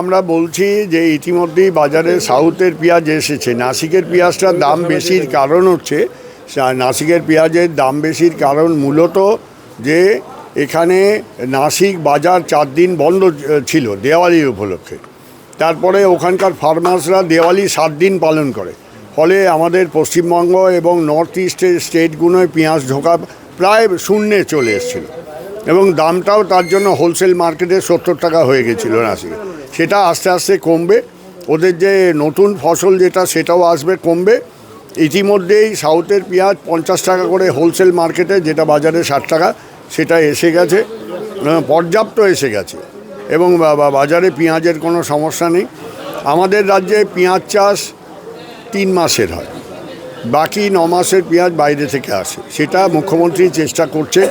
আমরা বলছি যে ইতিমধ্যেই বাজারে সাউথের পেঁয়াজ এসেছে। নাসিকের পেঁয়াজটার দাম বেশির কারণ হচ্ছে নাসিকের পেঁয়াজের দাম বেশির কারণ মূলত যে এখানে নাসিক বাজার চার দিন বন্ধ ছিল দেওয়ালির উপলক্ষে। তারপরে ওখানকার ফার্মার্সরা দেওয়ালি সাত দিন পালন করে। ফলে আমাদের পশ্চিমবঙ্গ এবং নর্থ ইস্টের স্টেটগুলোয় পেঁয়াজ ঢোকা প্রায় শূন্যে চলে এসেছিল। এবং দামটাও তার জন্য হোলসেল মার্কেটে সত্তর টাকা হয়ে গেছিল নাসিকে। সেটা আস্তে আস্তে কমবে। ওদের যে নতুন ফসল যেটা, সেটাও আসবে, কমবে। ইতিমধ্যেই সাউথের পেঁয়াজ পঞ্চাশ টাকা করে হোলসেল মার্কেটে যেটা বাজারে ষাট টাকা, সেটা এসে গেছে। পর্যাপ্ত এসে গেছে। এবং বাজারে পেঁয়াজের কোনো সমস্যা নেই। আমাদের রাজ্যে পেঁয়াজ চাষ তিন মাসের হয়। বাকি ন মাসের পেঁয়াজ বাইরে থেকে আসে। সেটা মুখ্যমন্ত্রী চেষ্টা করছে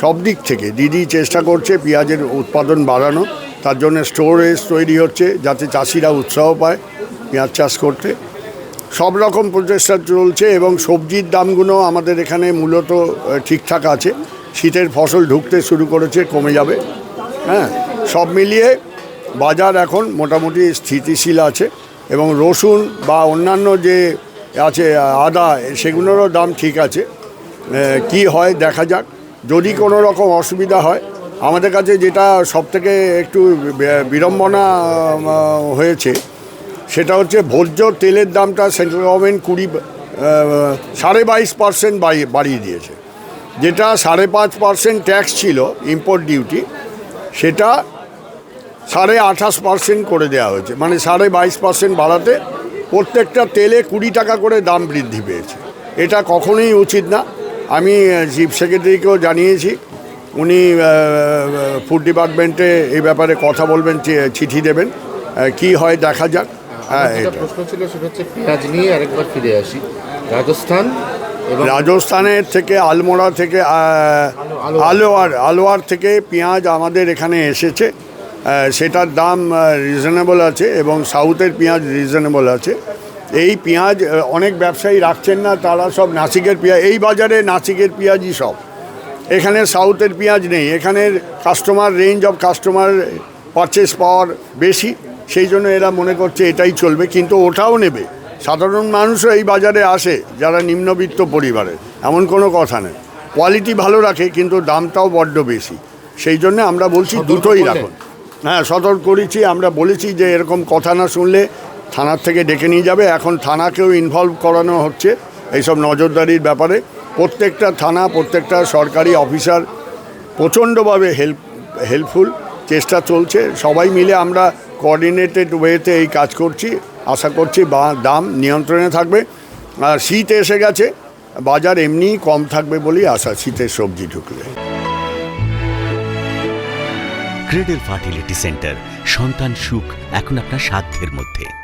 সব দিক থেকে। দিদি চেষ্টা করছে পেঁয়াজের উৎপাদন বাড়ানো তার জন্য স্টোরেজ তৈরি হচ্ছে যাতে চাষিরা উৎসাহ পায় পেঁয়াজ চাষ করতে। সব রকম প্রচেষ্টা চলছে এবং সবজির দামগুলো আমাদের এখানে মূলত ঠিকঠাক আছে। শীতের ফসল ঢুকতে শুরু করেছে, কমে যাবে। হ্যাঁ সব মিলিয়ে বাজার এখন মোটামুটি স্থিতিশীল আছে এবং রসুন বা অন্যান্য যে আছে আদা, সেগুলোরও দাম ঠিক আছে। কি হয় দেখা যাক। যদি কোনো রকম অসুবিধা হয় আমাদের কাছে যেটা সব থেকে একটু বিড়ম্বনা হয়েছে, সেটা হচ্ছে ভোজ্য তেলের দামটা সেন্ট্রাল গভর্নমেন্ট কুড়ি সাড়ে বাইশ পার্সেন্ট বাড়িয়ে দিয়েছে। যেটা সাড়ে পাঁচ পার্সেন্ট ট্যাক্স ছিল ইম্পোর্ট ডিউটি সেটা সাড়ে আঠাশ পার্সেন্ট করে দেওয়া হয়েছে। মানে সাড়ে বাইশ পার্সেন্ট বাড়াতে প্রত্যেকটা তেলে কুড়ি টাকা করে দাম বৃদ্ধি পেয়েছে। এটা কখনোই উচিত না। আমি চিফ সেক্রেটারিকেও জানিয়েছি। উনি ফুড ডিপার্টমেন্টে এই ব্যাপারে কথা বলবেন চিঠি দেবেন। কি হয় দেখা যাক। হ্যাঁ যেটা প্রশ্ন ছিল সেটা হচ্ছে পেঁয়াজ নিয়ে আরেকবার ফিরে আসি। রাজস্থান রাজস্থানের থেকে আলমোড়া থেকে। আলোয়ার আলোয়ার থেকে পেঁয়াজ আমাদের এখানে এসেছে। সেটার দাম রিজনেবল আছে এবং সাউথের পেঁয়াজ রিজনেবল আছে। এই পেঁয়াজ অনেক ব্যবসায়ী রাখছেন না তারা সব নাসিকের পেঁয়াজ এই বাজারে নাসিকের পেঁয়াজই সব। এখানে সাউথের পেঁয়াজ নেই এখানের customer range of customer purchase power বেশি সেই জন্য এরা মনে করছে এটাই চলবে কিন্তু ওটাও নেবে। সাধারণ মানুষও এই বাজারে আসে যারা নিম্নবিত্ত পরিবারের এমন কোনো কথা নেই। কোয়ালিটি ভালো রাখে কিন্তু দামটাও বড্ড বেশি। সেই জন্য আমরা বলছি দুটোই রাখুন। হ্যাঁ সতর্ক করেছি আমরা বলেছি যে এরকম কথা না শুনলে থানার থেকে ডেকে নিয়ে যাবে এখন থানাকেও ইনভলভ করানো হচ্ছে এইসব নজরদারির ব্যাপারে। প্রত্যেকটা থানা, প্রত্যেকটা সরকারি অফিসার প্রচণ্ডভাবে হেল্প হেল্পফুল চেষ্টা চলছে। সবাই মিলে আমরা কোঅর্ডিনেটেড ওয়েতে এই কাজ করছি। আশা করছি বা, দাম নিয়ন্ত্রণে থাকবে। আর শীত এসে গেছে, বাজার এমনিই কম থাকবে বলেই আশা, শীতের সবজি ঢুকলে। ক্রেডেল ফার্টিলিটি সেন্টার সন্তান সুখ এখন আপনার সাধ্যের মধ্যে।